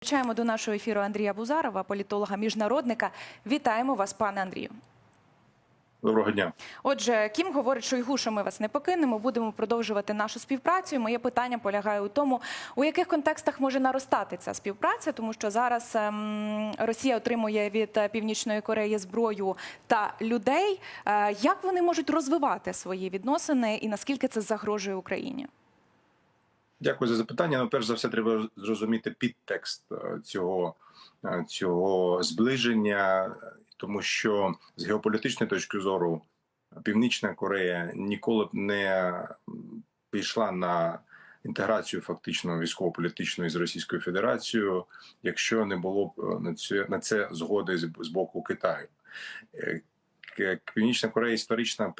Включаємо до нашого ефіру Андрія Бузарова, політолога міжнародника. Вітаємо вас, пане Андрію. Доброго дня. Отже, Кім говорить, що Шойгу, що ми вас не покинемо, будемо продовжувати нашу співпрацю. Моє питання полягає у тому, у яких контекстах може наростати ця співпраця, тому що зараз ем, Росія отримує від е, Північної Кореї зброю та людей. Е, як вони можуть розвивати свої відносини і наскільки це загрожує Україні? Дякую за запитання. Ну, перш за все, треба зрозуміти підтекст е, цього, е, цього зближення, тому що з геополітичної точки зору Північна Корея ніколи б не пішла на інтеграцію фактично військово-політичної з Російською Федерацією, якщо не було б е, на це, на це згоди з, з боку Китаю. Е, Північна Корея історична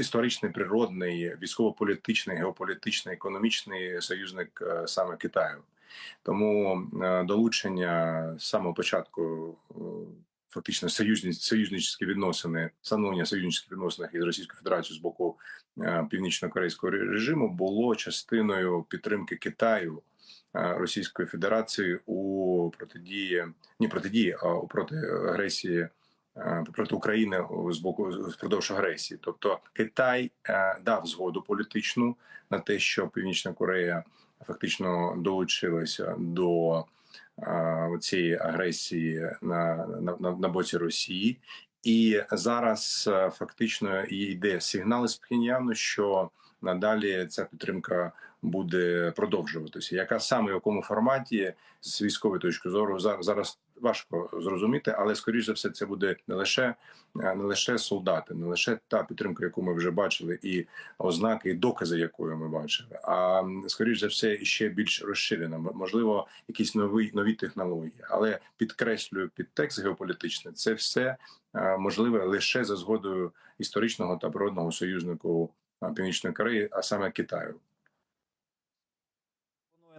історичний природний військово-політичний, геополітичний, економічний союзник е, саме Китаю. Тому е, долучення з самого початку фактично союзні, союзничські відносини, встановлення союзничських відносин із Російською Федерацією з боку північно-корейського режиму було частиною підтримки Китаю. Російської Федерації у протидії ні протидії, а у проти агресії проти України з боку впродовж агресії. Тобто Китай е, дав згоду політичну на те, що Північна Корея фактично долучилася до е, цієї агресії на, на, на, на боці Росії. І зараз е, фактично йде сигнал з Пхеньяну, що надалі ця підтримка буде продовжуватися. Яка саме в якому форматі з військової точки зору за- зараз важко зрозуміти, але скоріш за все, це буде не лише е, не лише солдати, не лише та підтримка, яку ми вже бачили, і ознаки, і докази, якої ми бачили, а скоріш за все ще більш розширена. Можливо, якісь нові нові технології, але підкреслюю підтекст геополітичний. Це все е, можливе лише за згодою історичного та природного союзнику е, Північної Кореї, а саме Китаю.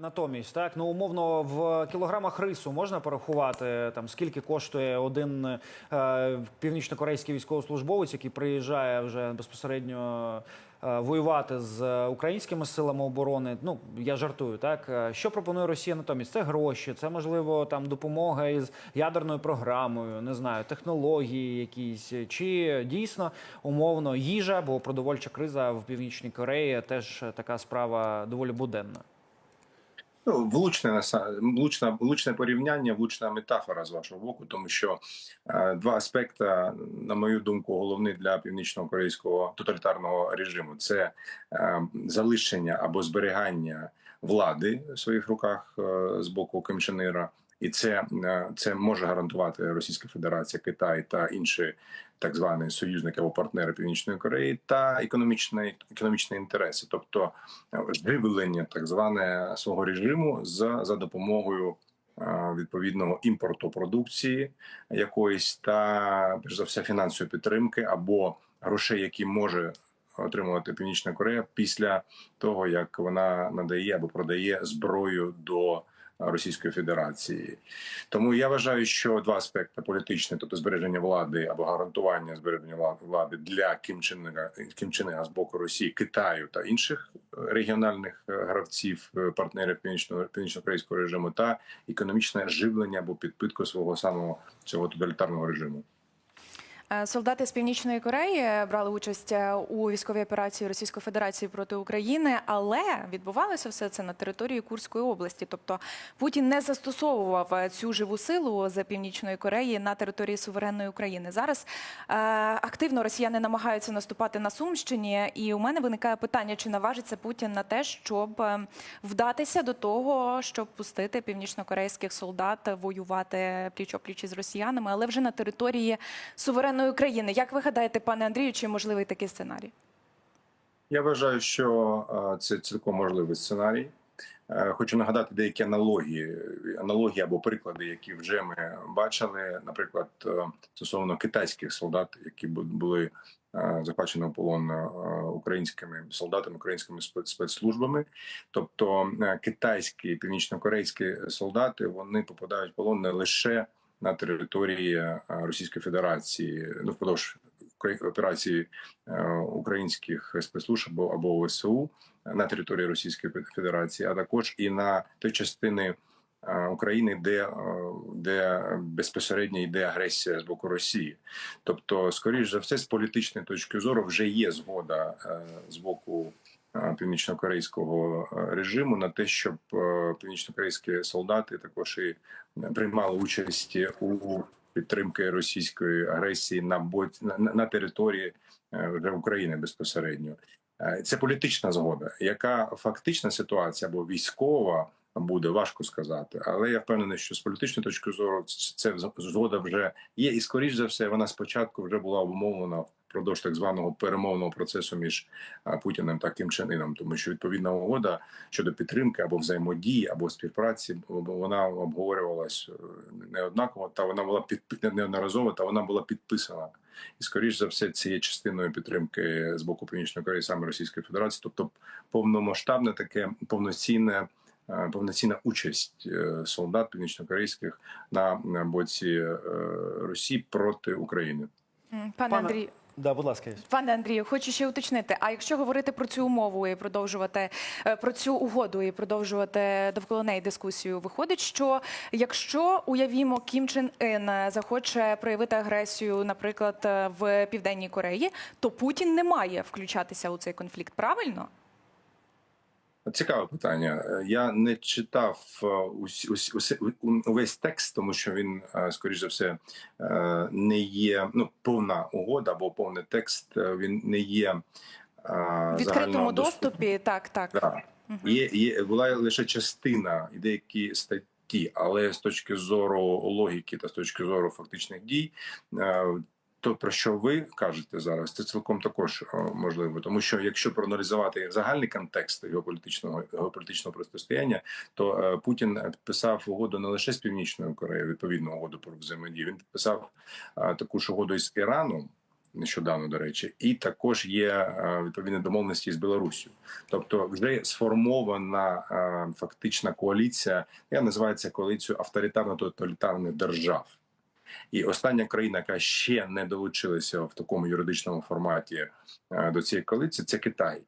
Натомість, так ну умовно в кілограмах рису можна порахувати там скільки коштує один е, північнокорейський військовослужбовець, який приїжджає вже безпосередньо е, воювати з українськими силами оборони. Ну я жартую, так Е, що пропонує Росія натомість? Це гроші, це можливо там допомога із ядерною програмою, не знаю, технології якісь, чи дійсно умовно їжа, бо продовольча криза в північній Кореї теж така справа доволі буденна. Ну, влучне влучне, влучне порівняння, влучна метафора з вашого боку, тому що е, два аспекти, на мою думку, головні для північно-корейського тоталітарного режиму це е, залишення або зберігання влади в своїх руках е, з боку Кимченира. Чен Ира. І це, е, це може гарантувати Російська Федерація, Китай та інші так звані союзники або партнери Північної Кореї, та економічні, економічні інтереси, тобто живлення так зване свого режиму за, за допомогою е, відповідного імпорту продукції якоїсь та перш за все фінансової підтримки або грошей, які може отримувати Північна Корея після того, як вона надає або продає зброю до Російської Федерації. Тому я вважаю, що два аспекти: політичні, тобто збереження влади або гарантування збереження вла- влади для Кім Чен Ира- Кім Чен Ира з боку Росії, Китаю та інших е, регіональних е, гравців, е, партнерів північного північно-корейського режиму, та економічне живлення або підпитку свого самого цього тоталітарного режиму. Е, Солдати з північної Кореї брали участь е, у військовій операції Російської Федерації проти України, але відбувалося все це на території Курської області. Тобто Путін не застосовував е, цю живу силу з північної Кореї на території суверенної України. Зараз е, активно росіяни намагаються наступати на Сумщині, і у мене виникає питання, чи наважиться Путін на те, щоб е, вдатися до того, щоб пустити північнокорейських солдат воювати пліч-опліч із росіянами, але вже на території суверенної України. Як ви гадаєте, пане Андрію, чи можливий такий сценарій? Я вважаю, що е, це цілком можливий сценарій. Е, Хочу нагадати деякі аналогії, аналогії або приклади, які вже ми бачили. Наприклад, е, стосовно китайських солдат, які були захвачені в полон українськими солдатами, українськими спецслужбами. Тобто китайські північнокорейські солдати вони попадають в полон не лише на території е, Російської Федерації, ну впродовж операції е, українських спецслужб або, ВСУ на території Російської Федерації, а також і на ті частини е, України, де, де безпосередньо йде агресія з боку Росії. Тобто, скоріш за все, з політичної точки зору вже є згода з боку північнокорейського е, режиму на те, щоб е, північнокорейські солдати також і приймали участь у підтримки російської агресії на боці на, на території е, вже України безпосередньо. Е, Це політична згода. Яка фактична ситуація або військова буде важко сказати, але я впевнений, що з політичної точки зору це згода вже є, і скоріш за все вона спочатку вже була обумовлена впродовж так званого перемовного процесу між Путіним та Ким Чен тому що відповідна угода щодо підтримки або взаємодії, або співпраці вона обговорювалась е, неоднаково, та вона була під неодноразово, та вона була підписана. І скоріш за все, це є частиною підтримки з боку Північної Кореї саме Російської Федерації, тобто повномасштабне таке повноцінне. Е, Повноцінна участь е, солдат північнокорейських на на боці Росії проти України. Пане Андрію, Да, будь ласка. Пане Андрію, хочу ще уточнити. А якщо говорити про цю умову і продовжувати е, про цю угоду і продовжувати довкола неї дискусію, виходить, що якщо уявімо Кім Чен Ін захоче проявити агресію, наприклад, в Південній Кореї, то Путін не має включатися у цей конфлікт. Правильно? Цікаве питання. Я не читав е, ус- ус- увесь текст, тому що він, е, скоріш за все, е, не є ну повна угода або повний текст. е, Він не є В відкритому доступі, так, так. Да. Є, є була лише частина і деякі статті, але з точки зору логіки та з точки зору фактичних дій. То про що ви кажете зараз, це цілком також е, можливо, тому що якщо проаналізувати загальний контекст геополітичного геополітичного протистояння, то е, Путін підписав угоду не лише з північною Кореєю, відповідну угоду про взаємодію. Він підписав е, таку ж угоду із Іраном нещодавно, до речі, і також є відповідні домовленості з Білоруссю. Тобто, вже сформована фактична коаліція, я називаю це коаліцією авторитарно-тоталітарних держав. І остання країна, яка ще не долучилася в такому юридичному форматі е, до цієї коаліції, це Китай.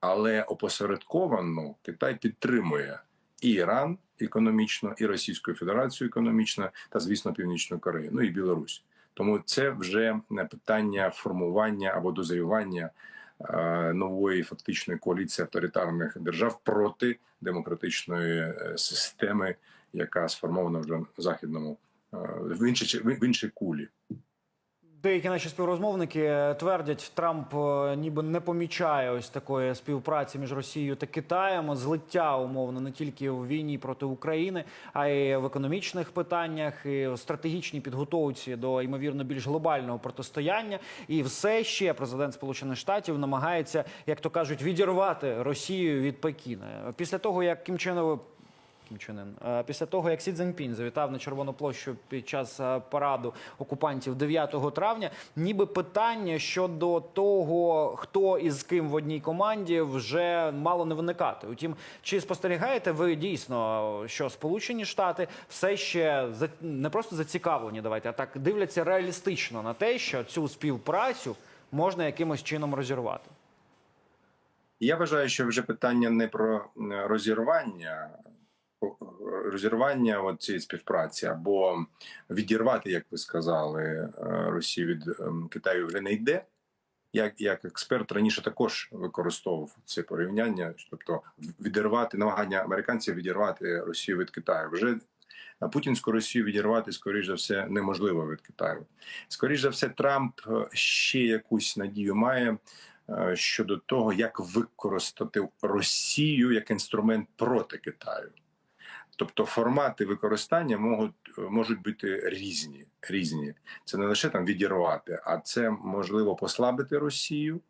Але опосередковано Китай підтримує і Іран економічно, і Російську Федерацію економічно, та звісно Північну Корею, ну і Білорусь. Тому це вже не питання формування або дозрівання е, нової фактичної коаліції авторитарних держав проти демократичної е, системи, яка сформована вже в західному е, в іншій в іншій кулі. Деякі наші співрозмовники твердять, Трамп е, ніби не помічає ось такої співпраці між Росією та Китаєм, злиття умовно не тільки в війні проти України, а й в економічних питаннях, і в стратегічній підготовці до ймовірно більш глобального протистояння. І все ще президент Сполучених Штатів намагається, як то кажуть, відірвати Росію від Пекіна. Після того як Кім Чен Кім Чен Ын. Е, Після того, як Сі Цзіньпінь завітав на Червону площу під час е, параду окупантів 9 травня, ніби питання щодо того, хто із ким в одній команді, вже мало не виникати. Утім, чи спостерігаєте ви дійсно, що Сполучені Штати все ще не просто зацікавлені, давайте, а так дивляться реалістично на те, що цю співпрацю можна якимось чином розірвати? Я вважаю, що вже питання не про розірвання, розірвання от цієї співпраці або відірвати, як ви сказали, е, Росію від ем, Китаю вже не йде. Як, як експерт раніше також використовував це порівняння, тобто відірвати намагання американців відірвати Росію від Китаю. Вже путінську Росію відірвати, скоріш за все, неможливо від Китаю. Скоріш за все, Трамп е, ще якусь надію має е, щодо того, як використати Росію як інструмент проти Китаю. Тобто формати використання можуть, можуть бути різні. різні. Це не лише там відірвати, а це можливо послабити Росію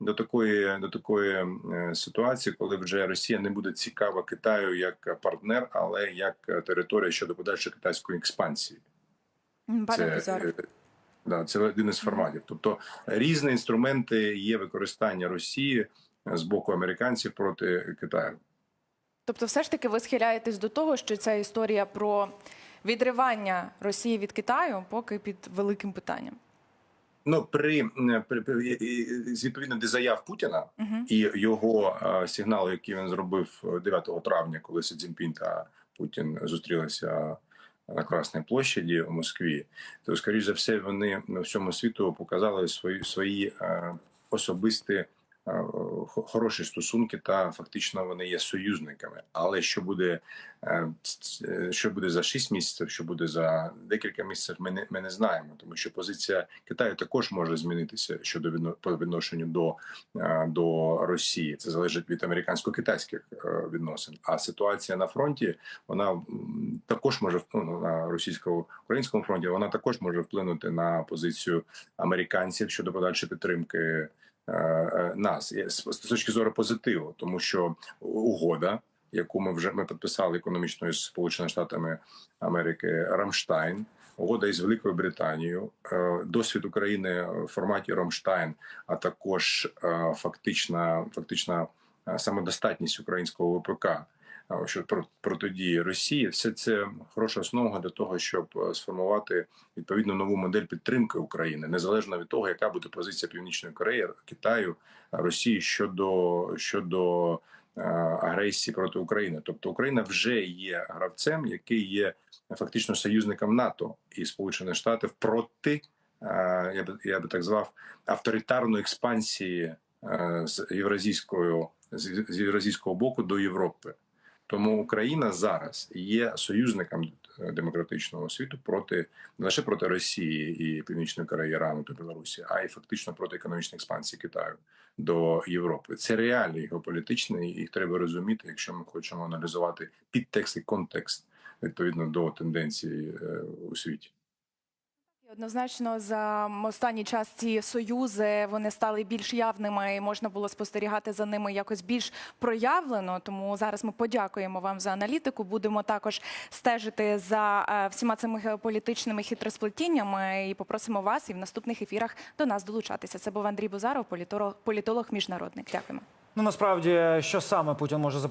до такої, до такої е, ситуації, коли вже Росія не буде цікава Китаю як партнер, але як територія щодо подальшої китайської експансії. Пане Це, е, да, це один із форматів. Тобто різні інструменти є використання Росії з боку американців проти Китаю. Тобто, все ж таки, ви схиляєтесь до того, що ця історія про відривання Росії від Китаю поки під великим питанням. Ну при, при, при відповідно до заяв Путіна Угу. і його е, сигналу, який він зробив 9 травня, коли Сі Цзіньпін та Путін зустрілися на Красній площаді у Москві, то скоріш за все вони ну, всьому світу показали свої свої е, особисті е, хороші стосунки, та фактично вони є союзниками. Але що буде, е, ц- що буде за 6 місяців, що буде за декілька місяців, ми не, ми не знаємо, тому що позиція Китаю також може змінитися щодо відношенню до, е, до Росії. Це залежить від американсько-китайських е, відносин. А ситуація на фронті вона також може ну, на російсько-українському фронті. Вона також може вплинути на позицію американців щодо подальшої підтримки е, е, нас з точки зору позитиву, тому що угода, яку ми вже ми підписали економічною з Сполученими Штатами Америки, Рамштайн. Угода із Великою Британією, е, досвід України в форматі Рамштайн, а також е, фактична, фактична е, самодостатність українського ВПК е, що про протидії Росії, все це хороша основа для того, щоб е, сформувати відповідно нову модель підтримки України, незалежно від того, яка буде позиція Північної Кореї, Китаю, Росії щодо щодо е, агресії проти України. Тобто Україна вже є гравцем, який є фактично союзником НАТО і Сполучених Штатів проти е, я би я би так звав авторитарної експансії е, з євразійською з євразійського боку до Європи. Тому Україна зараз є союзником е, демократичного світу проти не лише проти Росії і Північної Кореї, Ірану та Білорусі, а й фактично проти економічної експансії Китаю до Європи. Це реалії геополітичні, їх треба розуміти, якщо ми хочемо аналізувати підтекст і контекст відповідно до тенденцій е, у світі. Однозначно, за останній час ці союзи вони стали більш явними і можна було спостерігати за ними якось більш проявлено. Тому зараз ми подякуємо вам за аналітику. Будемо також стежити за е, всіма цими геополітичними хитросплетіннями і попросимо вас і в наступних ефірах до нас долучатися. Це був Андрій Бузаров, політолог, міжнародник. Дякуємо. Ну насправді, що саме Путін може